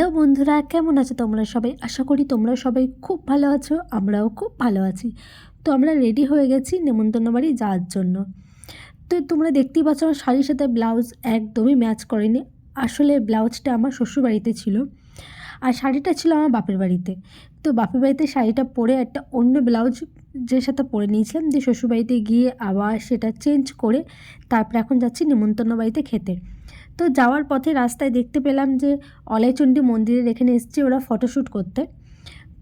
Hello বন্ধুরা, কেমন আছো তোমরা সবাই? আশা করি তোমরা সবাই খুব ভালো আছো, আমরাও খুব ভালো আছি। তো আমরা রেডি হয়ে গেছি নেমন্তন্ন বাড়ি যাওয়ার জন্য। তো তোমরা দেখতেই পাচ্ছ, আমার শাড়ির সাথে ব্লাউজ একদমই ম্যাচ করেনি। আসলে ব্লাউজটা আমার শ্বশুরবাড়িতে ছিল আর শাড়িটা ছিল আমার বাপের বাড়িতে। তো বাপের বাড়িতে শাড়িটা পরে একটা অন্য ব্লাউজ যে সাথে পরে নিয়েছিলাম দিয়ে শ্বশুরবাড়িতে গিয়ে আবার সেটা চেঞ্জ করে তারপরে এখন যাচ্ছি নেমন্তন্ন বাড়িতে খেতে। তো যাওয়ার পথে রাস্তায় দেখতে পেলাম যে অলাইচণ্ডী মন্দিরের এখানে এসছে ওরা ফটোশ্যুট করতে।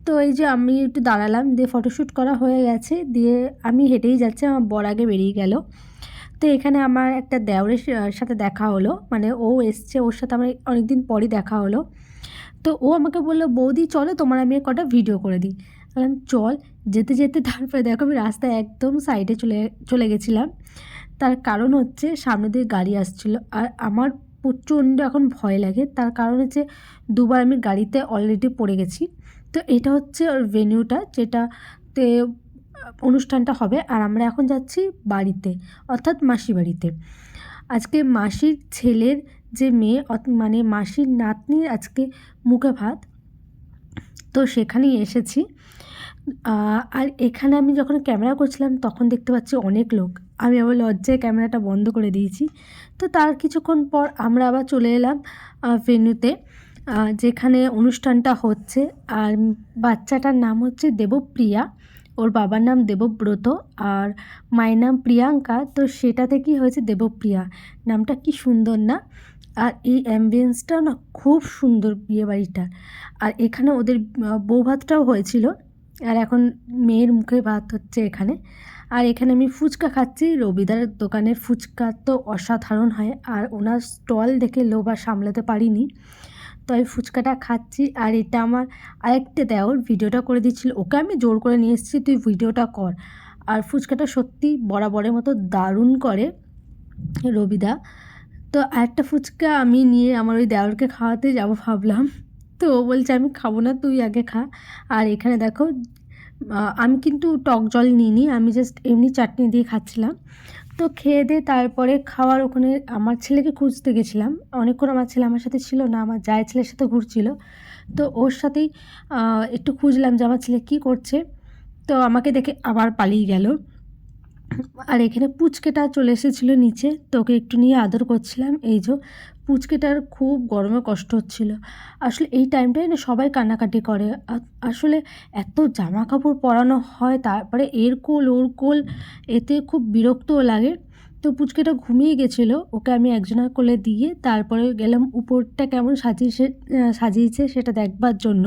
তো এই যে আমি একটু দাঁড়ালাম, দিয়ে ফটোশ্যুট করা হয়ে গেছে, দিয়ে আমি হেঁটেই যাচ্ছি, আমার বর আগে বেরিয়ে গেল। তো এখানে আমার একটা দেওরের সাথে দেখা হলো মানে ও এসছে, ওর সাথে আমার অনেকদিন পরই দেখা হলো। তো ও আমাকে বলল, বৌদি, চলো, তোমার আমি কটা ভিডিও করে দিই। বললাম, চল। যেতে যেতে তারপরে দেখো, আমি রাস্তায় একদম সাইডে চলে চলে গেছিলাম। তার কারণ হচ্ছে সামনে দিয়ে গাড়ি আসছিল, আর আমার প্রচণ্ড এখন ভয় লাগে। তার কারণ হচ্ছে দুবার আমি গাড়িতে অলরেডি পড়ে গেছি। তো এটা হচ্ছে ওর ভেনিউটা যেটাতে অনুষ্ঠানটা হবে। আর আমরা এখন যাচ্ছি বাড়িতে, অর্থাৎ মাসি বাড়িতে। আজকে মাসির ছেলের যে মেয়ে মানে মাসির নাতনির আজকে মুখে ভাত। তো সেখানেই এসেছি। আর এখানে আমি যখন ক্যামেরা করছিলাম, তখন দেখতে পাচ্ছি অনেক লোক। আমি আবার লজ্জায় ক্যামেরাটা বন্ধ করে দিয়েছি। তো তার কিছুক্ষণ পর আমরা আবার চলে এলাম ভেন্যুতে যেখানে অনুষ্ঠানটা হচ্ছে। আর বাচ্চাটার নাম হচ্ছে দেবপ্রিয়া। ওর বাবার নাম দেবব্রত। আর মায়ের নাম প্রিয়াঙ্কা। তো সেটা থেকেই হয়েছে? দেবপ্রিয়া। নামটা কি সুন্দর না? আর এই অ্যাম্বিয়েন্সটাও না খুব সুন্দর বিয়েবাড়িটা। আর এখানে ওদের বউ ভাতটাও হয়েছিল। আর এখন মেয়ের মুখে ভাত হচ্ছে এখানে। আর এখানে আমি ফুচকা খাচ্ছি। রবিদার দোকানের ফুচকা তো অসাধারণ হয় আর ওনার স্টল দেখে আর সামলাতে পারিনি। তো আমি ফুচকাটা খাচ্ছি আর এটা আমার আরেকটা দেওর ভিডিওটা করে দিচ্ছিল। ওকে আমি জোর করে নিয়ে এসেছি, তুই ভিডিওটা কর। আর ফুচকাটা সত্যি বরাবরের মতো দারুণ করে রবিদা। তো আরেকটা ফুচকা আমি নিয়ে আমার ওই দেওরকে খাওয়াতে যাব ভাবলাম। তো ও বলছে, আমি খাব না, তুই আগে খা। আর এখানে দেখো আমি কিন্তু টক জল নিইনি, আমি জাস্ট এমনি চাটনি দিয়ে খাচ্ছিলাম। তো খেয়ে দিয়ে তারপরে খাওয়ার ওখানে আমার ছেলেকে খুঁজতে গেছিলাম। অনেকক্ষণ আমার ছেলে আমার সাথে ছিল না, আমার জায়ের ছেলের সাথে ঘুরছিল। তো ওর সাথেই একটু খুঁজলাম যে আমার ছেলে কী করছে। তো আমাকে দেখে আবার পালিয়ে গেল। আর এখানে পুচকেটা চলে এসেছিল নিচে, তোকে একটু নিয়ে আদর করছিলাম। এই যে পুচকেটার খুব গরমে কষ্ট হচ্ছিল। আসলে এই টাইমটায় না সবাই কান্নাকাটি করে। আসলে এত জামা কাপড় পরানো হয়, তারপরে এর কোল, ওর কোল, এতে খুব বিরক্তও লাগে। তো পুচকেটা ঘুমিয়ে গেছিল, ওকে আমি একজনের কোলে দিয়ে তারপরে গেলাম, উপরটা কেমন সাজিয়েছে সাজিয়েছে সেটা দেখবার জন্য।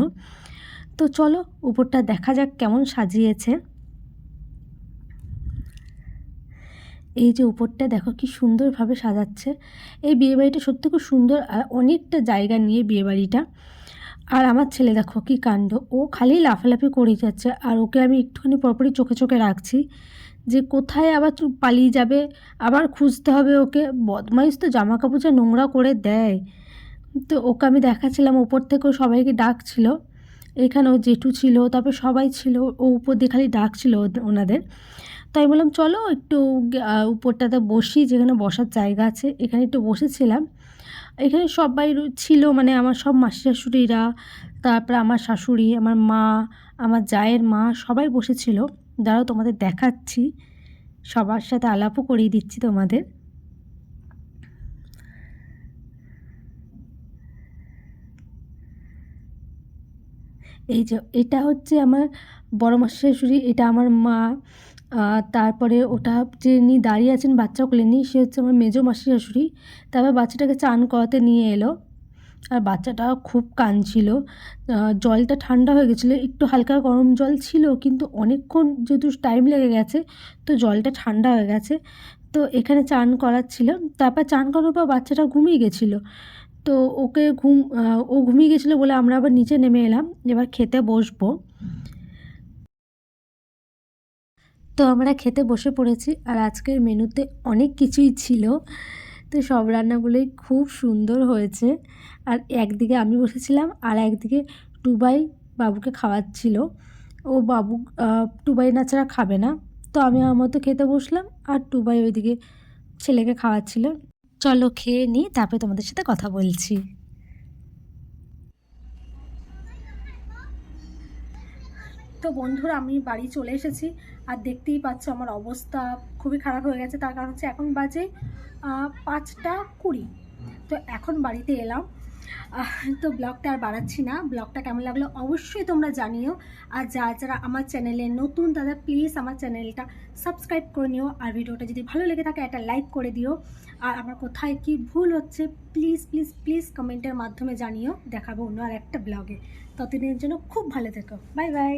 তো চলো, উপরটা দেখা যাক কেমন সাজিয়েছে। এই যে উপরটা দেখো কি সুন্দরভাবে সাজাচ্ছে। এই বিয়েবাড়িটা সত্যি খুব সুন্দর আর অনেকটা জায়গা নিয়ে বিয়েবাড়িটা। আর আমার ছেলে দেখো কী কাণ্ড। ও খালি লাফালাফি করে যাচ্ছে আর ওকে আমি একটুখানি পরপরই চোখে চোখে রাখছি যে কোথায় আবার পালিয়ে যাবে, আবার খুঁজতে হবে ওকে। বদমাইশ তো জামা কাপড় যা নোংরা করে দেয়। তো ওকে আমি দেখাচ্ছিলাম, ওপর থেকেও সবাইকে ডাকছিল। এখানে ও জেঠু ছিল, তারপর সবাই ছিল, ও উপর দিয়ে খালি ডাকছিল ওনাদের। তাই বললাম, চলো একটু উপরটাতে বসি, যেখানে বসার জায়গা আছে, এখানে একটু বসেছিলাম। এখানে সবাই ছিল মানে আমার সব মাসি শাশুড়িরা তারপরে আমার শাশুড়ি, আমার মা, আমার জায়ের মা, সবাই বসেছিল। যারাও তোমাদের দেখাচ্ছি, সবার সাথে আলাপও করিয়ে দিচ্ছি তোমাদের। এই যে, এটা হচ্ছে আমার বড় মাসি শাশুড়ি এটা আমার মা তারপরে ওটা যিনি দাঁড়িয়ে আছেন বাচ্চা কোলে নিয়ে সে হচ্ছে আমার মেজো মাসি শাশুড়ি। তারপর বাচ্চাটাকে চান করাতে নিয়ে এলো। আর বাচ্চাটা খুব কাঁদছিল। জলটা ঠান্ডা হয়ে গেছিল, একটু হালকা গরম জল ছিল, কিন্তু অনেকক্ষণ যেহেতু টাইম লেগে গেছে, তো জলটা ঠান্ডা হয়ে গেছে। তো এখানে চান করাচ্ছিল। তারপর চান করার পর বাচ্চাটা ঘুমিয়ে গেছিল। তো ওকে ঘুম ও ঘুমিয়ে গেছিল বলে আমরা আবার নিচে নেমে এলাম। এবার খেতে বসবো। তো আমরা খেতে বসে পড়েছি আর আজকের মেনুতে অনেক কিছুই ছিল। তো সব রান্নাগুলোই খুব সুন্দর হয়েছে। আর একদিকে আমি বসেছিলাম আর একদিকে টুবাই বাবুকে খাওয়াচ্ছিল। ও বাবু টুবাই না ছাড়া খাবে না। তো আমি আমার মতো খেতে বসলাম আর টুবাই ওইদিকে ছেলেকে খাওয়াচ্ছিল। চলো খেয়ে নিই, তারপরে তোমাদের সাথে কথা বলছি। তো বন্ধুরা, আমি বাড়ি চলে এসেছি। আর দেখতেই পাচ্ছ আমার অবস্থা খুবই খারাপ হয়ে গেছে। তার কারণ হচ্ছে এখন বাজে পাঁচটা কুড়ি। তো এখন বাড়িতে এলাম। তো ব্লগটা আর বাড়াচ্ছি না। ব্লগটা কেমন লাগল অবশ্যই তোমরা জানিও। আর যারা যারা আমার চ্যানেলে নতুন তারা প্লিজ আমার চ্যানেলটা সাবস্ক্রাইব করে নিও। আর ভিডিওটা যদি ভালো লেগে থাকে, একটা লাইক করে দিও। আর আমার কোথায় কি ভুল হচ্ছে প্লিজ প্লিজ প্লিজ কমেন্টের মাধ্যমে জানিও। দেখাবো অন্য আর একটা ব্লগে। ততদিনের জন্য খুব ভালো থেকো। Bye bye